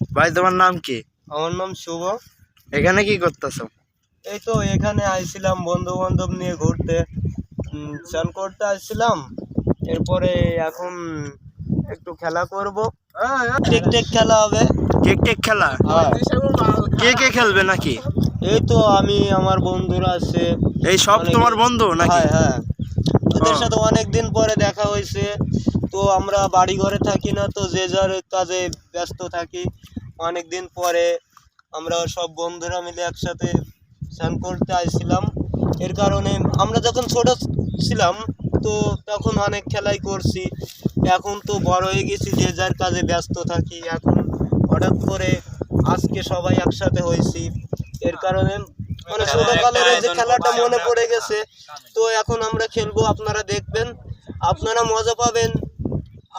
ভাই তোমার নাম কি? আমার নাম শুভ। এখানে কি করতেছো? এই তো এখানে আইছিলাম বন্ধু বান্ধব নিয়ে ঘুরতে। চান করতে আসছিলাম। এরপরে এখন একটু খেলা করব। টেক টেক খেলা হবে। কেক টেক খেলা? হ্যাঁ। কে কে খেলবে নাকি? এই তো আমি আমার বন্ধুরা আছে। এই সব তোমার বন্ধু নাকি? হ্যাঁ হ্যাঁ। ওদের ও। সাথে অনেক দিন পরে দেখা হয়েছে। তো আমরা বাড়ি ঘরে থাকি না তো যে যার কাজে ব্যস্ত থাকি। অনেক দিন পরে আমরা সব বন্ধুরা মিলে একসাথে স্নান করতে আসছিলাম। এর কারণে আমরা যখন ছোট ছিলাম তো তখন অনেক খেলাই করছি। এখন তো বড় হয়ে গেছি যে যার কাজে ব্যস্ত থাকি। এখন হঠাৎ করে আজকে সবাই একসাথে হয়েছি। এর কারণে মানে ছোটকালের যে খেলাটা মনে পড়ে গেছে তো এখন আমরা খেলব আপনারা দেখবেন আপনারা মজা পাবেন।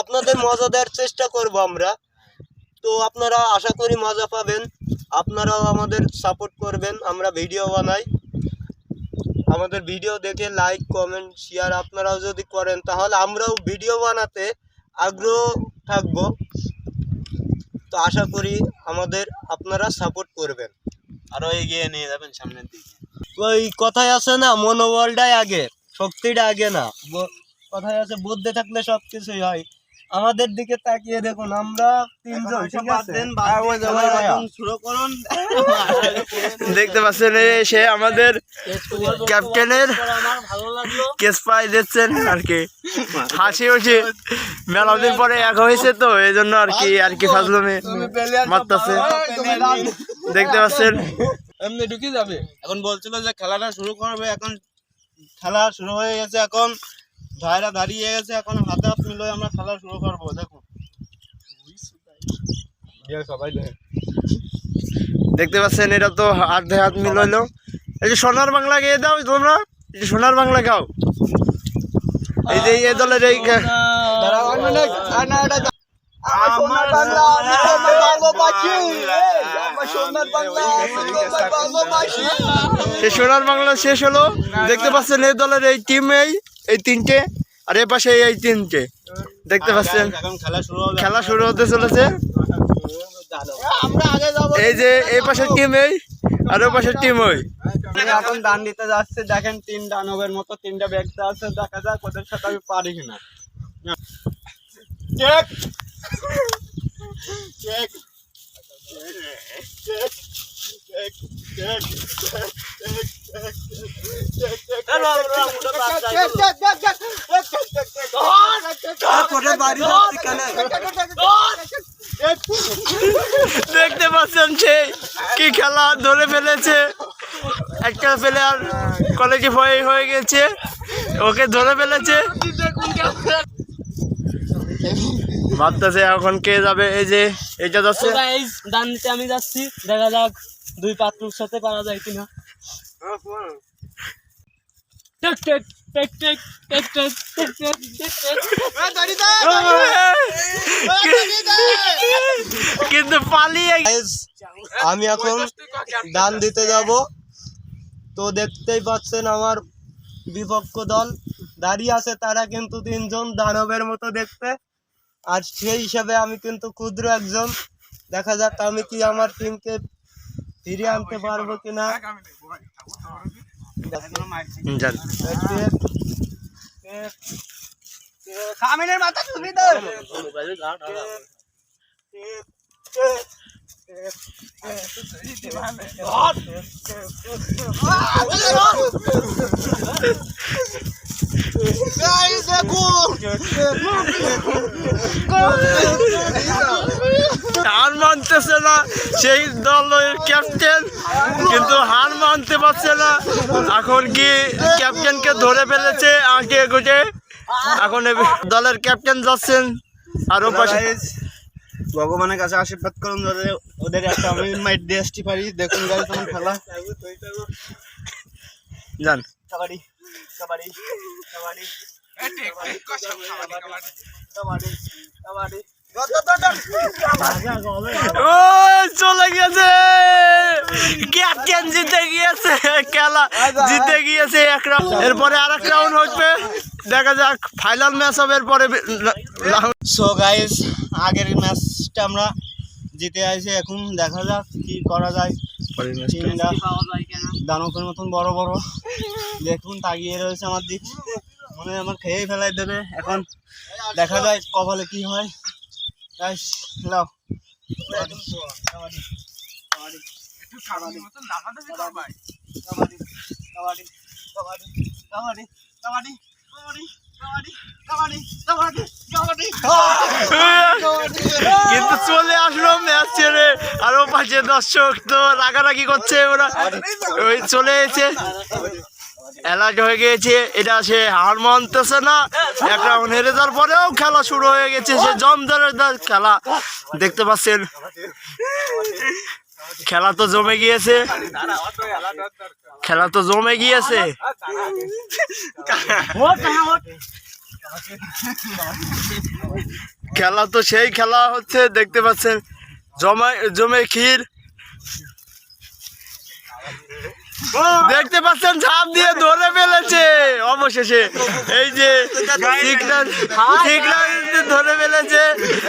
আপনাদের মজা দেওয়ার চেষ্টা করব আমরা। তো আপনারা আশা করি মজা পাবেন। আপনারাও আমাদের সাপোর্ট করবেন আমরা ভিডিও বানাই। আমাদের ভিডিও দেখে লাইক কমেন্ট শেয়ার আপনারাও যদি করেন তাহলে আমরাও ভিডিও বানাতে আগ্রহ থাকব। তো আশা করি আমাদের আপনারা সাপোর্ট করবেন। আরও এগিয়ে নিয়ে যাবেন সামনের দিকে। ওই কথায় আছে না মনোবলটাই আগে শক্তিটা আগে না। কথায় আছে বুদ্ধি থাকলে সব কিছুই হয়। আমাদের দিকে তাকিয়ে দেখুন আমরা তিনজন ঠিক আছে? করুন। দেখতে পাচ্ছেন সে আমাদের ক্যাপ্টেনের কেস পাই দিচ্ছেন আর কি। হাসি হাসি মেলা দিন পরে এক হয়েছে তো এই জন্য আর কি আর কি ফাজলামে মারতেছে। দেখতে পাচ্ছেন। এমনি ঢুকে যাবে। এখন বলছিল যে খেলাটা শুরু করবে এখন খেলা শুরু হয়ে গেছে এখন ভাইরা দাঁড়িয়ে গেছে এখন হাতে হাত মিলিয়ে আমরা খেলা শুরু করব দেখুন দেখতে পাচ্ছেন এটা তো হাত ধে হাত মিল হইল এই যে সোনার বাংলা গিয়ে দাও তোমরা এই যে সোনার বাংলা গাও। এই যে এই দলের এই আমার বাংলা আমি তোমার ভালোবাসি আমার সোনার বাংলা আমি তোমার ভালোবাসি সে সোনার বাংলা শেষ হলো। দেখতে পাচ্ছেন এই দলের এই টিম এই এই তিনটে আর এ পাশে এই তিনটে। দেখতে পাচ্ছেন? খেলা শুরু হবে। খেলা শুরু হতে চলেছে। আমরা আগে যাব। এই যে এই পাশের টিম এই আর ওই পাশের টিম ওই। এখন দান দিতে যাচ্ছে দেখেন তিন দানবের মতো তিনটা ব্যক্তি আছে দেখা যাক ওদের সাথে আমি পারি কিনা। দেখতে পাচ্ছেন সেই কি খেলা ধরে ফেলেছে একটা প্লেয়ার কলেজে হয়ে হয়ে গেছে ওকে ধরে ফেলেছে ভাবতেছে এখন কে যাবে এই যে এইটা যাচ্ছে ডান দিতে আমি যাচ্ছি দেখা যাক দুই পাত্রুর সাথে পারা যায় কিনা কিন্তু পালিয়ে আমি এখন দান দিতে যাব তো দেখতেই পাচ্ছেন আমার বিপক্ষ দল দাঁড়িয়ে আছে তারা কিন্তু তিনজন দানবের মতো দেখতে আর সেই হিসাবে আমি কিন্তু ক্ষুদ্র একজন। দেখা যাক আমি কি আমার টিমকে ফিরিয়ে আনতে পারব কিনা। জান খামিনের মাথা তুমি দাও হার মানতেছে না সেই দলের ক্যাপ্টেন কিন্তু হার মানতে পারছে না। এখন কি ক্যাপ্টেনকে ধরে ফেলেছে আঁকে গুটে এখন দলের ক্যাপ্টেন যাচ্ছেন আর পাশে। ভগবানের কাছে আশীর্বাদ করুন যাতে ওদের একটা আমি মাইট দিয়ে আসতে পারি। দেখুন তোমার খেলা। যান। কাবাডি কাবাডি কাবাডি। চলে ক্যাপ্টেন জিতে গিয়েছে খেলা জিতে গিয়েছে এক রাউন্ড এরপরে আর এক রাউন্ড হচ্ছে দেখা যাক ফাইনাল ম্যাচ হবে এরপরে সো আগের ম্যাচটা আমরা জিতে আসি এখন দেখা যাক কি করা যায়। দানকের মতন বড় বড়। দেখুন তাকিয়ে রয়েছে আমার দিক। মনে হয় আমার খেয়ে ফেলাই দেবে। এখন দেখা যায় কপালে কি হয়। লাও কিন্তু চলে আসলো ম্যাচ ছেড়ে। আরও পাশে দর্শক তো রাগারাগি করছে ওরা। ওই চলে এসে অ্যালার্ট হয়ে গিয়েছে, এটা সে হার মানতেছে না। এক রাউন্ড হেরে যাওয়ার পরেও খেলা শুরু হয়ে গেছে, সে জমদারের খেলা। দেখতে পাচ্ছেন, খেলা তো জমে গিয়েছে। খেলা তো জমে গিয়েছে। খেলা তো সেই খেলা হচ্ছে, দেখতে পাচ্ছেন, জমা, জমে ক্ষীর। দেখতে পাচ্ছেন ঝাঁপ দিয়ে ধরে ফেলেছে। অবশেষে এই যে ধরে ফেলেছে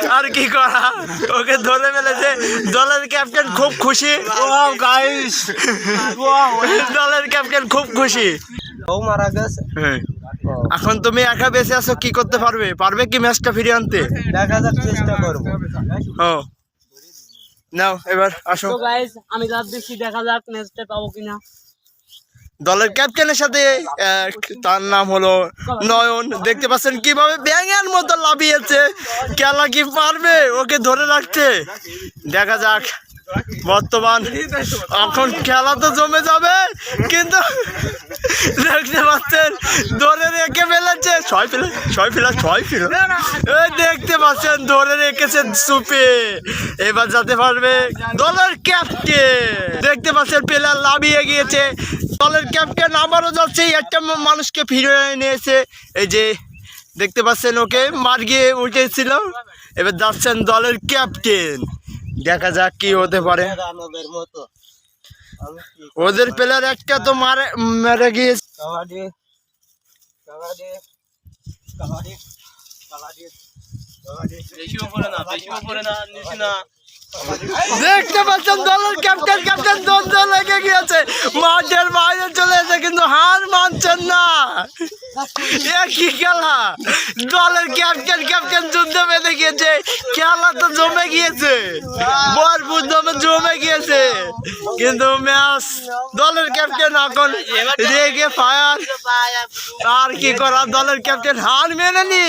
আর কি করা? ওকে ধরে ফেলেছে। দলের ক্যাপ্টেন খুব খুশি। দলের ক্যাপ্টেন খুব খুশি। ও মারা গেছে। হ্যাঁ। এখন তুমি একা বেঁচে আছো কি করতে পারবে? পারবে কি ম্যাচটা ফিরিয়ে আনতে? দেখা যাক চেষ্টা করব। ও। নাও এবার আসো। গাইস আমি দেখছি দেখা যাক নেক্সটে পাবো কিনা। দলের ক্যাপ্টেনের সাথে তার নাম হলো নয়ন। দেখতে পাচ্ছেন কীভাবে ব্যাঙের মতো লাভিয়েছে খেলা কি পারবে? ওকে ধরে রাখতে। দেখা যাক। বর্তমান এখন খেলা তো জমে যাবে, কিন্তু দেখতে পাচ্ছেন, ধরে রেখে ফেলেছে। ছয় ফেলে, ছয় ফেলা ছয় ফেলা। এই দেখতে পাচ্ছেন, ধরে রেখেছে সুপে। এবার যেতে পারবে দলের ক্যাপ্টেন দেখতে পাচ্ছেন প্লেয়ার লাভিয়ে গিয়েছে। দলের ক্যাপ্টেন আবারও যাচ্ছে। একটা মানুষকে ফিরে নিয়েছে। এই যে দেখতে পাচ্ছেন ওকে মার গিয়ে উঠেছিল। এবার যাচ্ছেন দলের ক্যাপ্টেন। দেখা যাক কি হতে পারে। ওদের প্লেয়ার একটা তো মারে মেরে গিয়েছে। কাবাডি কাবাডি কাবাডি কাবাডি কাবাডি। বেশি উপরে না বেশি উপরে না নিস না। দেখতে পাচ্ছেন দলের ক্যাপ্টেন ক্যাপ্টেন দ্বন্দ্ব লেগে গিয়েছে। মাঠের বাইরে চলে এসে কিন্তু হার মানছেন না। এ কি খেলা। দলের ক্যাপ্টেন ক্যাপ্টেন যুদ্ধ বেঁধে গিয়েছে। খেলা তো জমে গিয়েছে। ভরপুর দমে জমে গিয়েছে। কিন্তু ম্যাচ দলের ক্যাপ্টেন এখন রেগে ফায়ার। আর কি করা, দলের ক্যাপ্টেন হার মেনে নি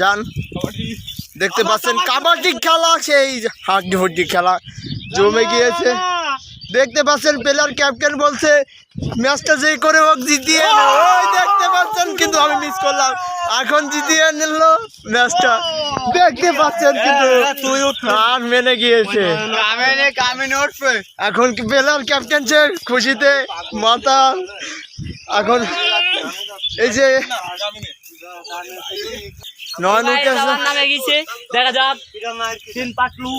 যান। দেখতে পাচ্ছেন কাবাডি খেলা সেই হাড্ডি হুড্ডি খেলা। জমে গিয়েছে। দেখতে পাচ্ছেন প্লেয়ার ক্যাপ্টেন বলছে ম্যাচটা যেই করে হোক জিতিয়ে। ওই দেখতে পাচ্ছেন কিন্তু আমি মিস করলাম। এখন জিতিয়ে নিল ম্যাচটা দেখতে পাচ্ছেন কিন্তু আর মেনে গিয়েছে। এখন কি প্লেয়ার ক্যাপ্টেন সে খুশিতে মাথা এখন এই যে নয় উঠে আমার নামে গেছে। দেখা যাক। তিন পাটলু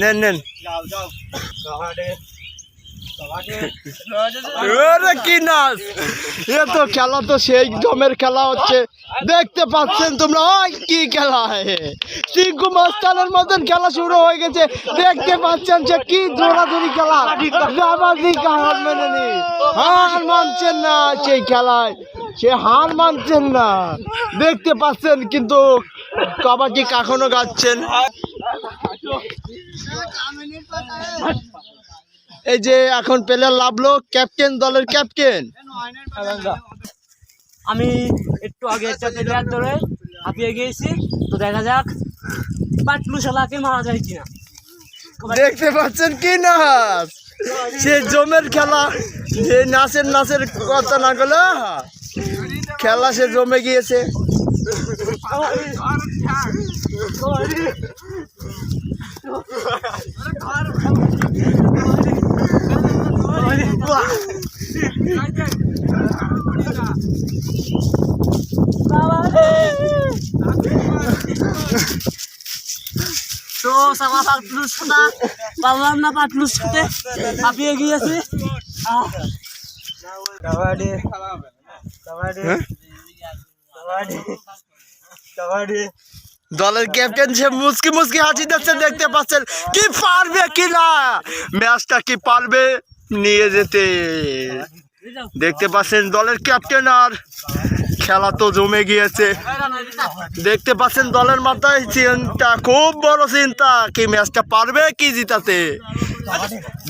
নেন নেন। যাও যাও কাবাডি কাবাডি আরে কি নাচ? এ তো খেলা তো সেই জমের খেলা হচ্ছে। দেখতে পাচ্ছেন তোমরা ওই কি খেলা টিঙ্কু মাস্টারের মতন খেলা শুরু হয়ে গেছে। দেখতে পাচ্ছেন যে কি দৌড়াদৌড়ি খেলা। হার মেনে নি। হার মানছেন না সেই খেলায়। সে হার মানছেন না। দেখতে পাচ্ছেন কিন্তু কাবাডি কখনো গাচ্ছেন? এই যে এখন প্লেয়ার লাভলো ক্যাপ্টেন দলের ক্যাপ্টেন। আমি একটু আগে একটা প্লেয়ার ধরে হাঁপিয়ে গিয়েছি তো দেখা যাক পাটলু শালাকে মারা যায় কিনা। দেখতে পাচ্ছেন কি নাচ? সে জমের খেলা যে নাচের নাচের কথা না গেল। খেলা সে জমে গিয়েছে। তো সামা পাটলুর সাথে পারলাম না পাটলুর সাথে হাঁপিয়ে গিয়েছে। দলের ক্যাপ্টেন সে মুচকি মুচকি হাসি দিচ্ছে দেখতে পাচ্ছেন কি পারবে কি না ম্যাচটা কি পারবে? নিয়ে যেতে। দেখতে পাচ্ছেন দলের ক্যাপ্টেন আর খেলা তো জমে গিয়েছে। দেখতে পাচ্ছেন দলের মাথায় চিন্তা খুব বড় চিন্তা কি ম্যাচটা পারবে কি জিতাতে?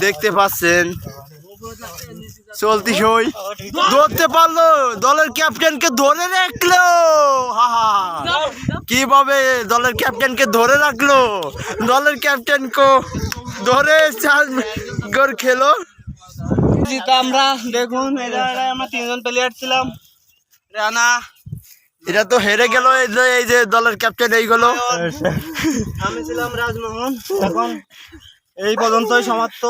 দেখতে পাচ্ছেন চলতি সই। ধরতে পারল দলের ক্যাপ্টেনকে ধরে রাখল। হা হা কীভাবে দলের ক্যাপ্টেনকে ধরে রাখল? দলের ক্যাপ্টেনকে ধরে চার খেলো। জিতা আমরা। দেখুন আমরা তিনজন প্লেয়ার ছিলাম। রানা। এটা তো হেরে গেল এই যে এই যে দলের ক্যাপ্টেন এইগুলো আমি ছিলাম রাজমোহন। এখন এই পর্যন্তই সমাপ্ত